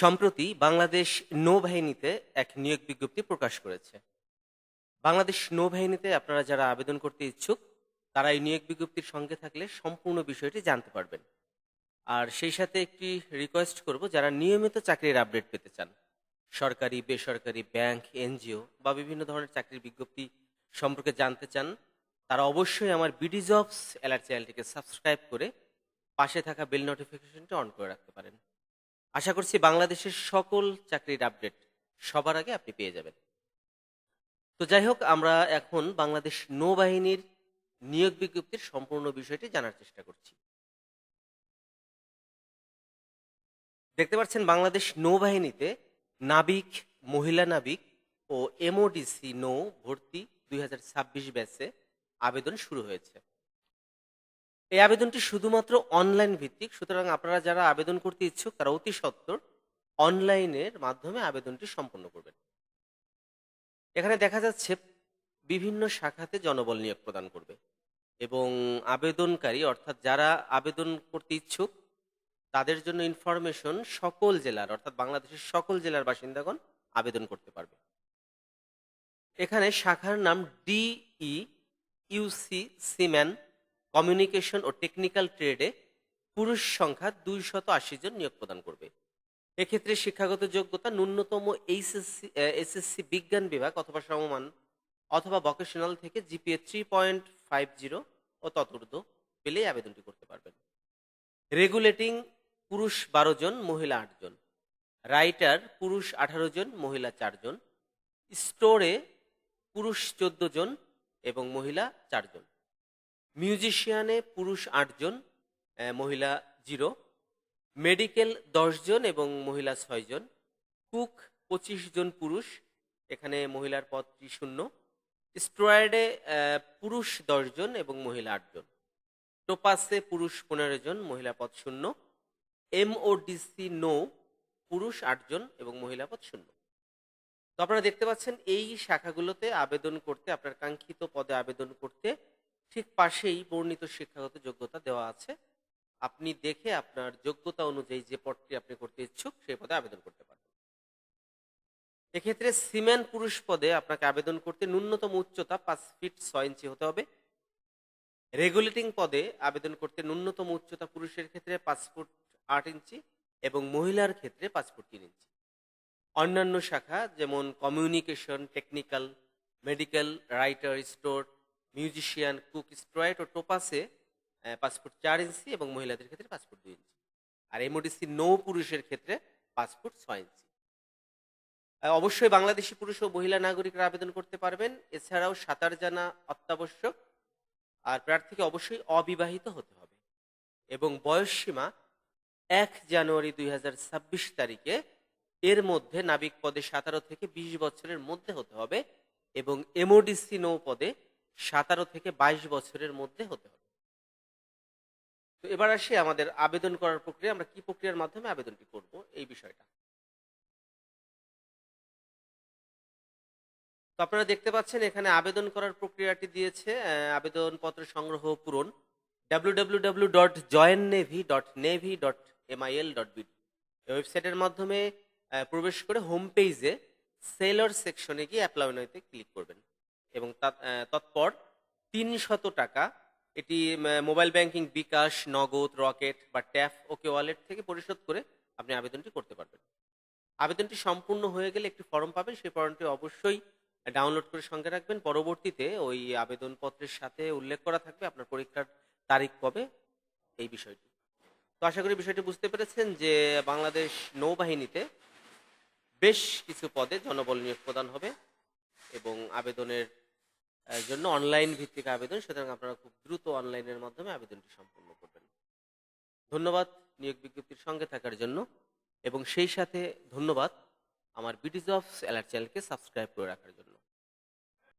সম্প্রতি বাংলাদেশ নৌবাহিনীতে এক নিয়োগ বিজ্ঞপ্তি প্রকাশ করেছে। বাংলাদেশ নৌবাহিনীতে আপনারা যারা আবেদন করতে ইচ্ছুক, তারা এই নিয়োগ বিজ্ঞপ্তির সঙ্গে থাকলে সম্পূর্ণ বিষয়টি জানতে পারবেন। আর সেই সাথে একটি রিকোয়েস্ট করব, যারা নিয়মিত চাকরির আপডেট পেতে চান, সরকারি, বেসরকারি ব্যাংক এনজিও বা বিভিন্ন ধরনের চাকরির বিজ্ঞপ্তি সম্পর্কে জানতে চান, তারা অবশ্যই আমার বিডি জবস অ্যালার্ট চ্যানেলটিকে সাবস্ক্রাইব করে পাশে থাকা বেল নোটিফিকেশনটি অন করে রাখতে পারেন। আশা করছি বাংলাদেশের সকল চাকরির আপডেট সবার আগে আপনি পেয়ে যাবেন। তো যাই হোক, আমরা এখন বাংলাদেশ নৌবাহিনীর নিয়োগ বিজ্ঞপ্তির সম্পূর্ণ বিষয়টি জানার চেষ্টা করছি। দেখতে পাচ্ছেন, বাংলাদেশ নৌবাহিনীতে নাবিক, মহিলা নাবিক ও এমওডিসি নৌ ভর্তি দুই হাজার ব্যাচে আবেদন শুরু হয়েছে। এই আবেদনটি শুধুমাত্র অনলাইন ভিত্তিক। সুতরাং আপনারা যারা আবেদন করতে ইচ্ছুক, তারা অতি সত্বর অনলাইনের মাধ্যমে আবেদনটি সম্পন্ন করবেন। এখানে দেখা যাচ্ছে বিভিন্ন শাখাতে জনবল নিয়োগ প্রদান করবে এবং আবেদনকারী, অর্থাৎ যারা আবেদন করতে ইচ্ছুক, তাদের জন্য ইনফরমেশন সকল জেলার, অর্থাৎ বাংলাদেশের সকল জেলার বাসিন্দাগণ আবেদন করতে পারবে। এখানে শাখার নাম ডিই ইউসি সিম্যান কমিউনিকেশন ও টেকনিক্যাল ট্রেডে পুরুষ সংখ্যা দুইশত আশি জন নিয়োগ প্রদান করবে। এক্ষেত্রে শিক্ষাগত যোগ্যতা ন্যূনতম এইচএসসি এসএসসি বিজ্ঞান বিভাগ অথবা সমমান অথবা ভকেশনাল থেকে GPA three point five zero ও ততূর্ধ্ব পেলেই আবেদনটি করতে পারবেন। রেগুলেটিং পুরুষ বারো জন, মহিলা আট জন। রাইটার পুরুষ আঠারো জন, মহিলা চারজন স্টোরে পুরুষ চোদ্দ জন এবং মহিলা চারজন মিউজিশিয়ানে পুরুষ আটজন মহিলা জিরো, মেডিকেল জন এবং মহিলা ছয়জন, কুক পঁচিশ জন পুরুষ, এখানে মহিলার পদটি শূন্য স্ট্রয়েডে পুরুষ জন এবং মহিলা আটজন। টোপাসে পুরুষ পনেরো জন মহিলা পদ শূন্য, এমওডিসি নো পুরুষ আটজন এবং মহিলা পদ শূন্য। তো আপনারা দেখতে পাচ্ছেন, এই শাখাগুলোতে আবেদন করতে, আপনার কাঙ্ক্ষিত পদে আবেদন করতে ঠিক পাশেই বর্ণিত শিক্ষাগত যোগ্যতা দেওয়া আছে। আপনি দেখে আপনার যোগ্যতা অনুযায়ী যে পদটি আপনি করতে ইচ্ছুক, সেই পদে আবেদন করতে পারবেন। এক্ষেত্রে সিমেন্ট পুরুষ পদে আপনাকে আবেদন করতে ন্যূনতম উচ্চতা পাঁচ ফিট ছয় ইঞ্চি হতে হবে। রেগুলেটিং পদে আবেদন করতে ন্যূনতম উচ্চতা পুরুষের ক্ষেত্রে পাঁচ ফুট আট ইঞ্চি এবং মহিলার ক্ষেত্রে পাঁচ ফুট তিন ইঞ্চি। অন্যান্য শাখা যেমন communication, technical medical writer, store musician cook স্ট্রয়েট ও টোপাসে ফুট চার ইঞ্চি এবং মহিলাদের ক্ষেত্রে ফুট দুই ইঞ্চি। আর এমওডিসি নৌ পুরুষের ক্ষেত্রে ফুট ছয় ইঞ্চি। অবশ্যই বাংলাদেশি পুরুষ ও মহিলা নাগরিকরা আবেদন করতে পারবেন। এছাড়াও সাঁতার জানা অত্যাবশ্যক। আর প্রার্থীকে অবশ্যই অবিবাহিত হতে হবে। এবং বয়স সীমা এক জানুয়ারি দুই হাজার ছাব্বিশ তারিখে এর মধ্যে নাবিক পদে সাতারো থেকে বিশ বছরের মধ্যে হতে হবে এবং এমওডিসি নৌ পদে সাতারো থেকে বাইশ বছরের মধ্যে হতে হবে। তো এবার আসি আমাদের আবেদন করার প্রক্রিয়া, আমরা কি প্রক্রিয়ার মাধ্যমে আবেদনটি করব এই বিষয়টা। তো আপনারা দেখতে পাচ্ছেন এখানে আবেদন করার প্রক্রিয়াটি দিয়েছে আবেদনপত্র সংগ্রহ পূরণ W dot join navy dot navy dot dot ওয়েবসাইটের মাধ্যমে প্রবেশ করে হোম পেজে সেলর সেকশনে গিয়ে অ্যাপ্লাই নাইতে ক্লিক করবেন। এবং তৎপর তিন শত টাকা এটি মোবাইল ব্যাংকিং বিকাশ, নগদ, রকেট বা ট্যাপ ওকে ওয়ালেট থেকে পরিশোধ করে আপনি আবেদনটি করতে পারবেন। আবেদনটি সম্পূর্ণ হয়ে গেলে একটি ফর্ম পাবেন, সেই ফর্মটি অবশ্যই ডাউনলোড করে সঙ্গে রাখবেন। পরবর্তীতে ওই আবেদনপত্রের সাথে উল্লেখ করা থাকবে আপনার পরীক্ষার তারিখ কবে, এই বিষয়টি। তো আশা করি বিষয়টি বুঝতে পেরেছেন যে বাংলাদেশ নৌবাহিনীতে বেশ কিছু পদে জনবল নিয়োগ প্রদান হবে এবং আবেদনের জন্য অনলাইন ভিত্তিক আবেদন, সুতরাং আপনারা খুব দ্রুত অনলাইনের মাধ্যমে আবেদনটি সম্পন্ন করবেন। ধন্যবাদ নিয়োগ বিজ্ঞপ্তির সঙ্গে থাকার জন্য, এবং সেই সাথে ধন্যবাদ আমার বিডিজ অফ অ্যালার্ট চ্যানেলকে সাবস্ক্রাইব করে রাখার জন্য।